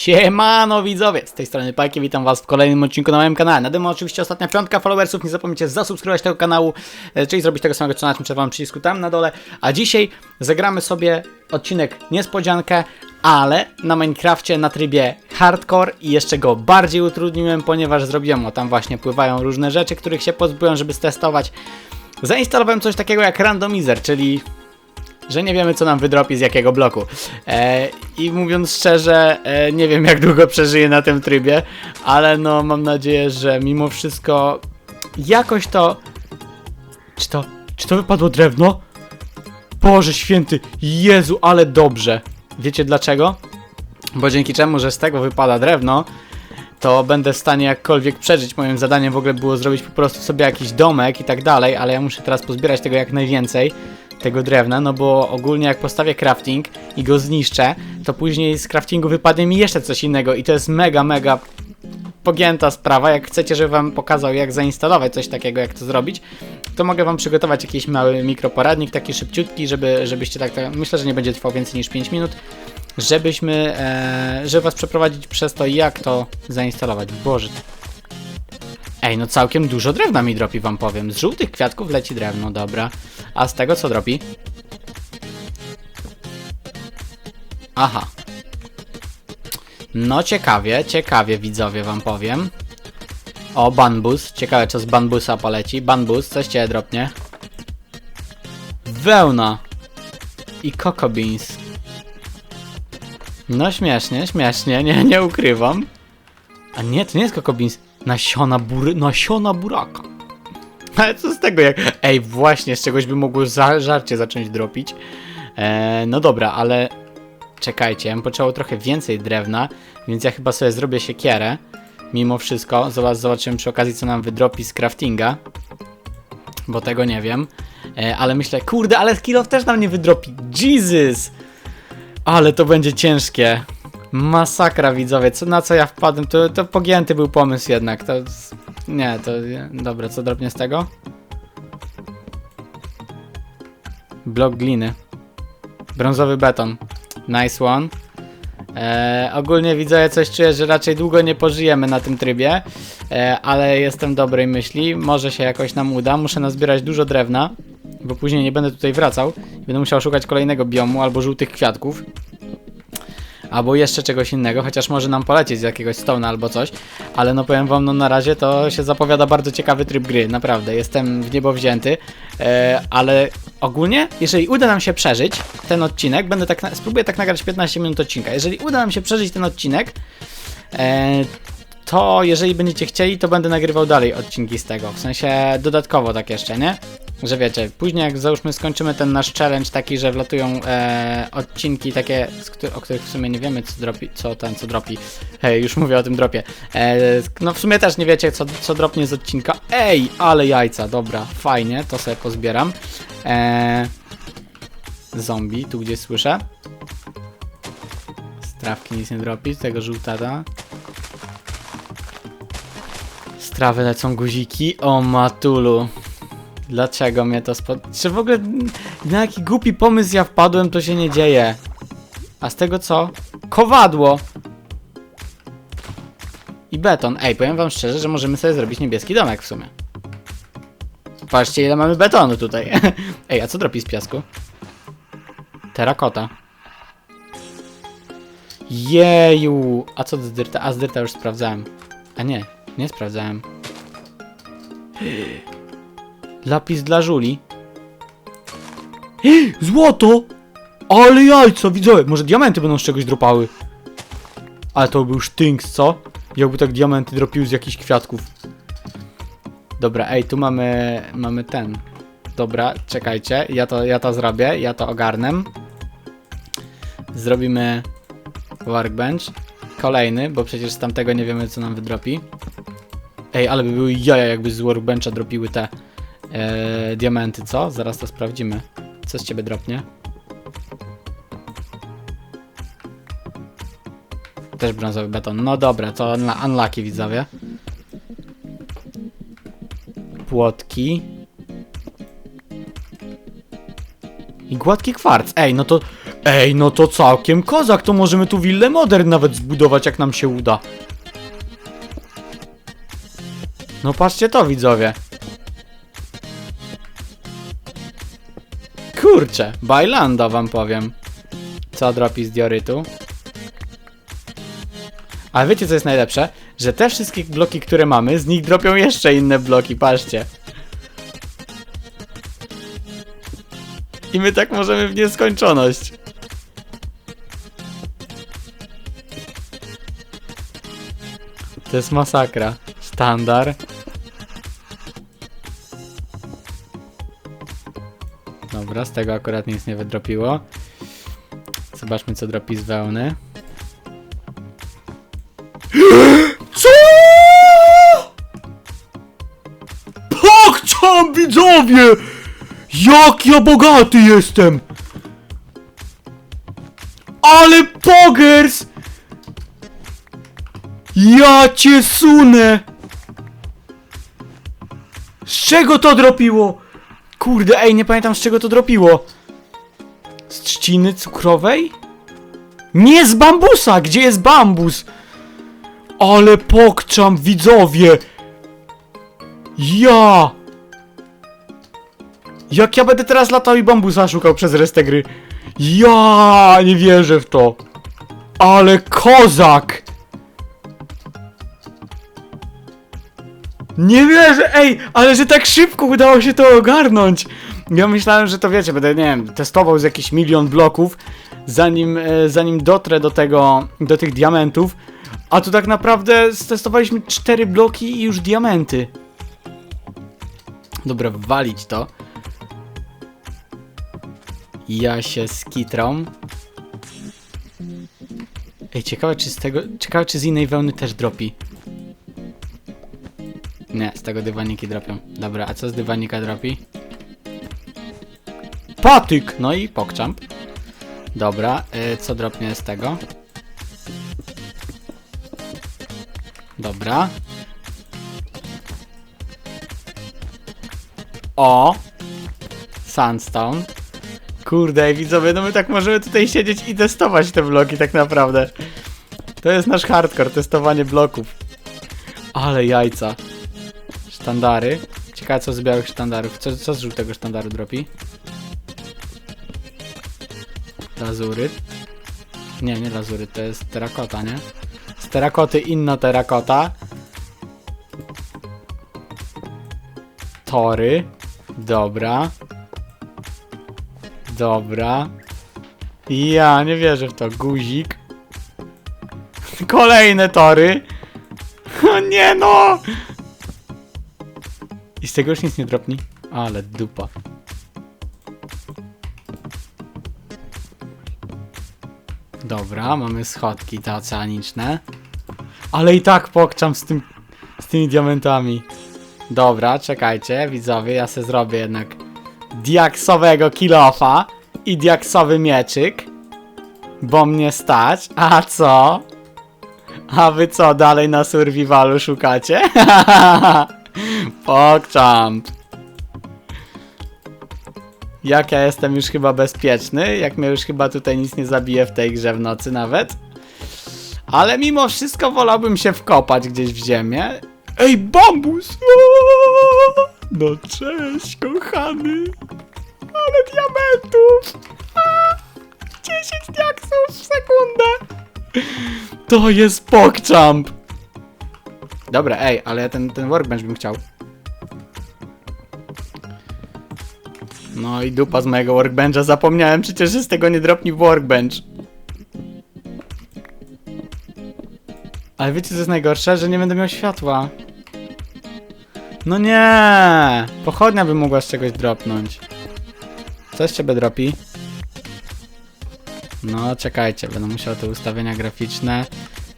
Siemano widzowie, z tej strony Pajki, witam was w kolejnym odcinku na moim kanale. Na demo oczywiście ostatnia piątka followersów, nie zapomnijcie zasubskrybować tego kanału, e, czyli zrobić tego samego co na tym czerwonym przycisku tam na dole. A dzisiaj zagramy sobie odcinek niespodziankę, ale na Minecrafcie na trybie hardcore i jeszcze go bardziej utrudniłem, ponieważ zrobiłem, o tam właśnie pływają różne rzeczy, których się pozbyłem, żeby stestować. Zainstalowałem coś takiego jak randomizer, czyli że nie wiemy, co nam wydropi z jakiego bloku. E, I mówiąc szczerze, e, nie wiem, jak długo przeżyję na tym trybie, ale no, mam nadzieję, że mimo wszystko jakoś to. Czy to. Czy to wypadło drewno? Boże święty, Jezu, ale dobrze. Wiecie dlaczego? Bo dzięki czemu, że z tego wypada drewno, to będę w stanie jakkolwiek przeżyć. Moim zadaniem w ogóle było zrobić po prostu sobie jakiś domek i tak dalej, ale ja muszę teraz pozbierać tego jak najwięcej tego drewna, no bo ogólnie jak postawię crafting i go zniszczę, to później z craftingu wypadnie mi jeszcze coś innego i to jest mega, mega pogięta sprawa. Jak chcecie, żebym wam pokazał, jak zainstalować coś takiego, jak to zrobić, to mogę wam przygotować jakiś mały mikroporadnik, taki szybciutki, żeby, żebyście tak, tak myślę, że nie będzie trwał więcej niż 5 minut, żebyśmy, e, żeby was przeprowadzić przez to, jak to zainstalować. Boże. Ej, no całkiem dużo drewna mi dropi, wam powiem. Z żółtych kwiatków leci drewno, dobra. A z tego co dropi? Aha. No ciekawie, ciekawie widzowie wam powiem. O, banbus. Ciekawe co z banbusa poleci. Banbus, coś cię dropnie. Wełna. I coco beans. No śmiesznie, śmiesznie, nie, nie ukrywam. A nie, to nie jest coco beans. Nasiona bury, nasiona buraka. Ale co z tego jak... Ej, właśnie, z czegoś by mogło za, żarcie zacząć dropić. E, no dobra, ale... Czekajcie, ja trochę więcej drewna, więc ja chyba sobie zrobię siekierę. Mimo wszystko, Zobacz, zobaczymy przy okazji co nam wydropi z craftinga. Bo tego nie wiem. E, ale myślę, kurde, ale kill też nam nie wydropi. Jesus! Ale to będzie ciężkie. Masakra widzowie, co, na co ja wpadłem, to, to pogięty był pomysł jednak, to... Nie, to... Dobra, co drobnie z tego? Blok gliny. Brązowy beton. Nice one. E, ogólnie widzę, coś czuję, że raczej długo nie pożyjemy na tym trybie, e, ale jestem dobrej myśli, może się jakoś nam uda, muszę nazbierać dużo drewna, bo później nie będę tutaj wracał będę musiał szukać kolejnego biomu albo żółtych kwiatków albo jeszcze czegoś innego, chociaż może nam polecieć z jakiegoś stona albo coś, ale no powiem wam, no na razie to się zapowiada bardzo ciekawy tryb gry, naprawdę, jestem w niebo wzięty, e, ale ogólnie, jeżeli uda nam się przeżyć ten odcinek, będę tak, na, spróbuję tak nagrać 15 minut odcinka, jeżeli uda nam się przeżyć ten odcinek, e, to jeżeli będziecie chcieli, to będę nagrywał dalej odcinki z tego, w sensie dodatkowo tak jeszcze, nie? Że wiecie, później jak załóżmy skończymy ten nasz challenge taki, że wlatują e, odcinki takie, o których w sumie nie wiemy co dropi, co ten, co dropi. Hej, już mówię o tym dropie. E, no w sumie też nie wiecie co, co dropnie z odcinka. Ej, ale jajca, dobra, fajnie, to sobie pozbieram. E, zombie, tu gdzieś słyszę. Z trawki nic nie dropi, tego żółtada. Z trawy lecą guziki, o matulu. Dlaczego mnie to spod... Czy w ogóle na jaki głupi pomysł ja wpadłem, to się nie dzieje. A z tego co? Kowadło! I beton. Ej, powiem wam szczerze, że możemy sobie zrobić niebieski domek w sumie. Patrzcie ile mamy betonu tutaj. Ej, a co dropi z piasku? Terakota. Jeju! A co z dyrta? A z dyrta już sprawdzałem. A nie, nie sprawdzałem. Lapis dla żuli. Złoto! Ale jajco, widzowie! Może diamenty będą z czegoś dropały. Ale to był sztynks, co? Jakby tak diamenty dropiły z jakichś kwiatków. Dobra, ej, tu mamy, mamy ten. Dobra, czekajcie, ja to, ja to zrobię, ja to ogarnę. Zrobimy workbench. Kolejny, bo przecież z tamtego nie wiemy, co nam wydropi. Ej, ale by były jaja, jakby z workbencha dropiły te e, diamenty, co? Zaraz to sprawdzimy. Co z ciebie dropnie? Też brązowy beton. No dobra, to unla- unlucky widzowie. Płotki. I gładki kwarc. Ej, no to Ej, no to całkiem kozak, to możemy tu willę modern nawet zbudować, jak nam się uda. No patrzcie to, widzowie. Kurczę, bajlanda wam powiem. Co dropi z diorytu? Ale wiecie co jest najlepsze? Że te wszystkie bloki, które mamy, z nich dropią jeszcze inne bloki, patrzcie. I my tak możemy w nieskończoność. To jest masakra. Sztandar. Dobra, z tego akurat nic nie wydropiło. Zobaczmy co dropi z wełny. Co? Pokczam widzowie! Jak ja bogaty jestem! Ale pogers! Ja cię sunę! Z czego to dropiło? Kurde, ej, nie pamiętam z czego to dropiło. Z trzciny cukrowej? Nie z bambusa! Gdzie jest bambus? Ale pokczam, widzowie! Ja! Jak ja będę teraz latał i bambusa szukał przez resztę gry? Ja nie wierzę w to! Ale kozak! Nie wierzę, ej, ale że tak szybko udało się to ogarnąć. Ja myślałem, że to wiecie, będę, nie wiem, testował z jakiś milion bloków, zanim, e, zanim dotrę do tego, do tych diamentów. A tu tak naprawdę stestowaliśmy cztery bloki i już diamenty. Dobra, walić to. Ja się skitrą. Ej, ciekawe czy z tego, ciekawe czy z innej wełny też dropi. Nie, z tego dywaniki dropią. Dobra, a co z dywanika dropi? Patyk! No i pokczamp. Dobra, y, co dropnie z tego? Dobra. O! Sandstone. Kurde, widzowie, no my tak możemy tutaj siedzieć i testować te bloki tak naprawdę. To jest nasz hardcore, testowanie bloków. Ale jajca. Sztandary. Ciekawe co z białych sztandarów. Co, co z żółtego sztandaru dropi? Lazuryt. Nie, nie lazuryt, to jest terakota, nie? Z terakoty inna terakota. Tory. Dobra. Dobra. Ja nie wierzę w to. Guzik. Kolejne tory. O nie no! Z tego już nic nie dropni. Ale dupa. Dobra, mamy schodki te oceaniczne. Ale i tak pokczam z tym, z tymi diamentami. Dobra, czekajcie, widzowie, ja se zrobię jednak diaksowego kilofa i diaksowy mieczyk. Bo mnie stać. A co? A wy co, dalej na survivalu szukacie? Pokczam. Jak ja jestem już chyba bezpieczny, jak mnie już chyba tutaj nic nie zabije w tej grze w nocy nawet. Ale mimo wszystko wolałbym się wkopać gdzieś w ziemię. Ej, bambus! No cześć, kochany! Ale diamentów! A, 10 diaksów w sekundę! To jest pokczamp! Dobra, ej, ale ten, ten workbench bym chciał. No i dupa z mojego workbencha, zapomniałem przecież, że z tego nie dropni workbench. Ale wiecie co jest najgorsze? Że nie będę miał światła. No nie! Pochodnia by mogła z czegoś dropnąć. Co z ciebie dropi? No czekajcie, będę musiał te ustawienia graficzne.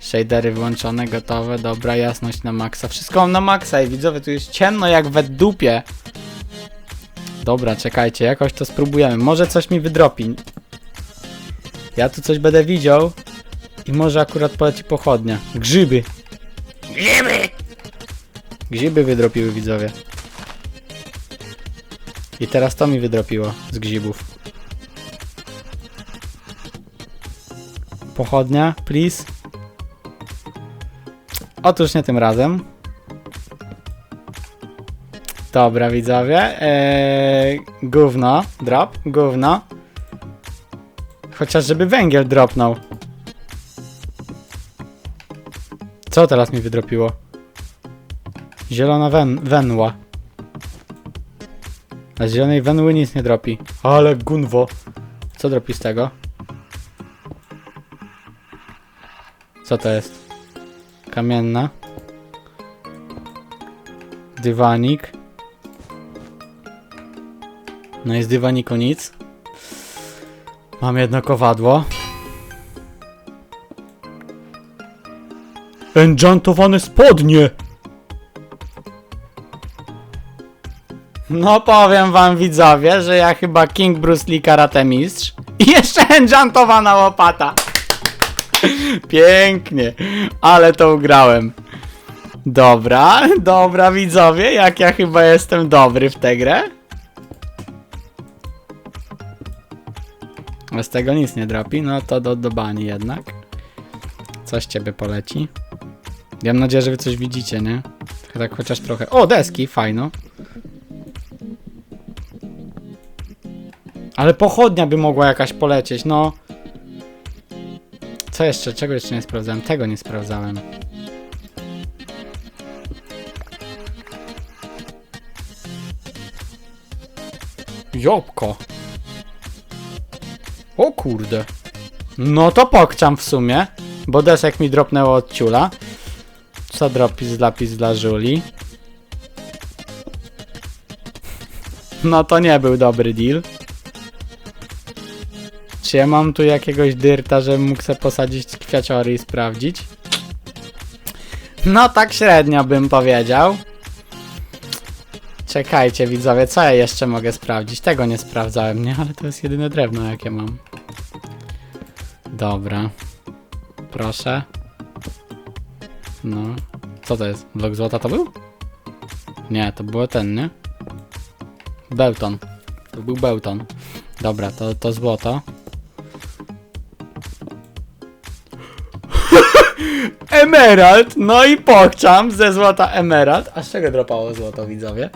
Shadery włączone, gotowe, dobra, jasność na maksa. Wszystko mam na maksa i widzowie, tu jest ciemno jak we dupie. Dobra, czekajcie, jakoś to spróbujemy. Może coś mi wydropi. Ja tu coś będę widział. I może akurat poleci pochodnia. Grzyby. Grzyby! Grzyby wydropiły widzowie. I teraz to mi wydropiło z grzybów. pochodnia, please. Otóż nie tym razem. Dobra, widzowie. Eee, gówno, drop, gówno. Chociaż żeby węgiel dropnął. Co teraz mi wydropiło? Zielona wen wenła. A z zielonej wenły nic nie dropi. Ale gunwo. Co dropi z tego? Co to jest? Kamienna. Dywanik. No i z dywaniku nic. Mam jedno kowadło. Enchantowane spodnie! No powiem wam widzowie, że ja chyba King Bruce Lee karate mistrz. I jeszcze enchantowana łopata. Pięknie, ale to ugrałem. Dobra, dobra widzowie, jak ja chyba jestem dobry w tę grę. Z tego nic nie dropi, no to do, do bani jednak. Coś ciebie poleci. Ja mam nadzieję, że wy coś widzicie, nie? Tak chociaż trochę. O, deski, fajno. Ale pochodnia by mogła jakaś polecieć, no. Co jeszcze? Czego jeszcze nie sprawdzałem? Tego nie sprawdzałem. Jopko. O kurde. No to pokczam w sumie, bo desek mi dropnęło od ciula. Co dropis lapis dla Żuli? No to nie był dobry deal. Czy ja mam tu jakiegoś dyrta, żebym mógł sobie posadzić kwiaciory i sprawdzić? No tak średnio bym powiedział. Czekajcie widzowie, co ja jeszcze mogę sprawdzić? Tego nie sprawdzałem, nie? Ale to jest jedyne drewno jakie mam. Dobra. Proszę. No. Co to jest? Blok złota to był? Nie, to było ten, nie? Bełton. To był bełton. Dobra, to, to złoto. Emerald, no i pokczam ze złota emerald. A z czego dropało złoto, widzowie?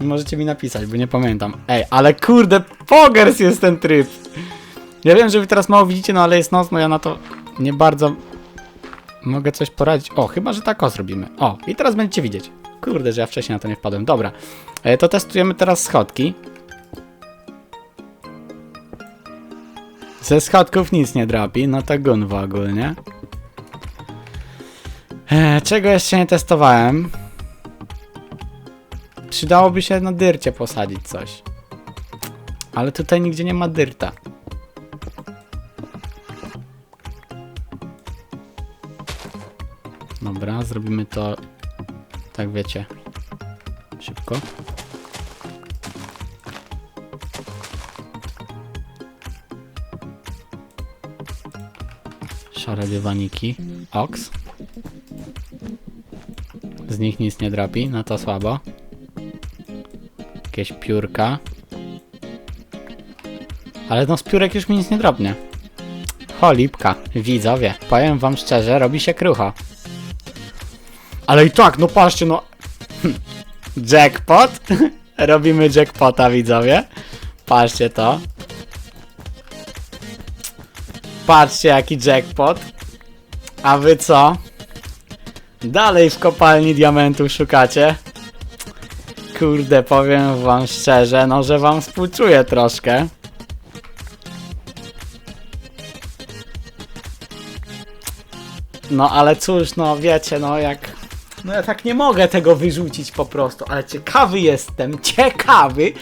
Możecie mi napisać, bo nie pamiętam. Ej, ale kurde, pogers jest ten tryb. Ja wiem, że wy teraz mało widzicie, no ale jest noc, no ja na to nie bardzo mogę coś poradzić. O, chyba, że tak o zrobimy. O, i teraz będziecie widzieć. Kurde, że ja wcześniej na to nie wpadłem. Dobra, e, to testujemy teraz schodki. Ze schodków nic nie dropi, no to gun w ogólnie. E, czego jeszcze nie testowałem? Przydałoby się na dyrcie posadzić coś. Ale tutaj nigdzie nie ma dyrta. Dobra, zrobimy to tak wiecie. Szybko. Szare dywaniki. Ox. Z nich nic nie dropi, no to słabo. Jakieś piórka. Ale no z piórek już mi nic nie drobnie. Cholipka, widzowie, powiem wam szczerze, robi się krucho. Ale i tak, no patrzcie, no... Jackpot? Robimy jackpota, widzowie. Patrzcie to. Patrzcie, jaki jackpot. A wy co? Dalej w kopalni diamentów szukacie? Kurde, powiem wam szczerze, no że wam współczuję troszkę. No ale cóż, no wiecie, no jak... No ja tak nie mogę tego wyrzucić po prostu, ale ciekawy jestem, ciekawy,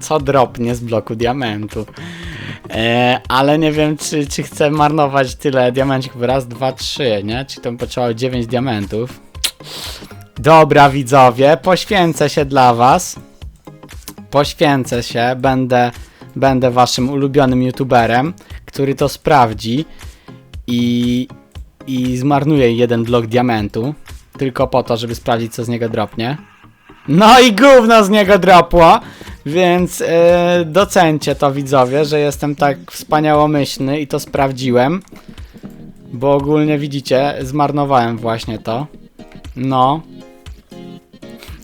co dropnie z bloku diamentu. E, ale nie wiem, czy, czy chcę marnować tyle diamencików. Raz, dwa, trzy, nie? Czy to potrzebowało 9 diamentów. Dobra, widzowie, poświęcę się dla was. Poświęcę się, będę, będę waszym ulubionym youtuberem, który to sprawdzi i, i zmarnuje jeden blok diamentu. Tylko po to, żeby sprawdzić, co z niego dropnie. No i gówno z niego dropło, więc yy, docencie to widzowie, że jestem tak wspaniałomyślny i to sprawdziłem. Bo ogólnie widzicie, zmarnowałem właśnie to. No.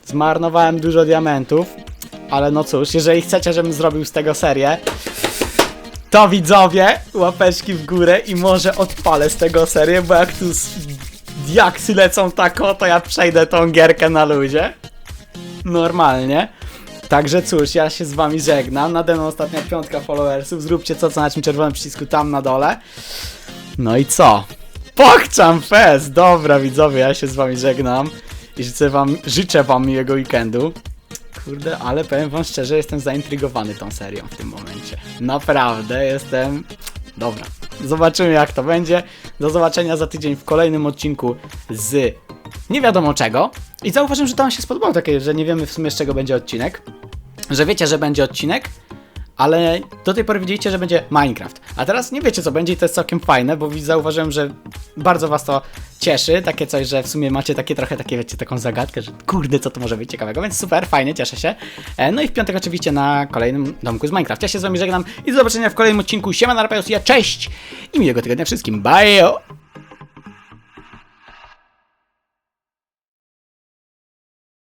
Zmarnowałem dużo diamentów. Ale no cóż, jeżeli chcecie, żebym zrobił z tego serię, to widzowie, łapeczki w górę i może odpalę z tego serię, bo jak tu diaksy lecą tako, to ja przejdę tą gierkę na luzie. Normalnie. Także cóż, ja się z wami żegnam. Nade mną ostatnia piątka followersów. Zróbcie to, co na tym czerwonym przycisku tam na dole. No i co? Pokczam fest! Dobra widzowie, ja się z wami żegnam. I życzę wam, życzę wam miłego weekendu. Kurde, ale powiem wam szczerze, jestem zaintrygowany tą serią w tym momencie. Naprawdę jestem. Dobra. Zobaczymy jak to będzie. Do zobaczenia za tydzień w kolejnym odcinku z nie wiadomo czego. I zauważyłem, że to wam się spodobało takie, że nie wiemy w sumie z czego będzie odcinek. Że wiecie, że będzie odcinek, ale do tej pory widzieliście, że będzie Minecraft. A teraz nie wiecie co będzie i to jest całkiem fajne, bo zauważyłem, że bardzo was to cieszy, takie coś, że w sumie macie takie trochę takie, wiecie, taką zagadkę, że kurde, co to może być ciekawego, więc super, fajnie, cieszę się. E, No i w piątek oczywiście na kolejnym domku z Minecraft. Ja się z wami żegnam i do zobaczenia w kolejnym odcinku. Siema, na ja cześć i miłego tygodnia wszystkim, bye!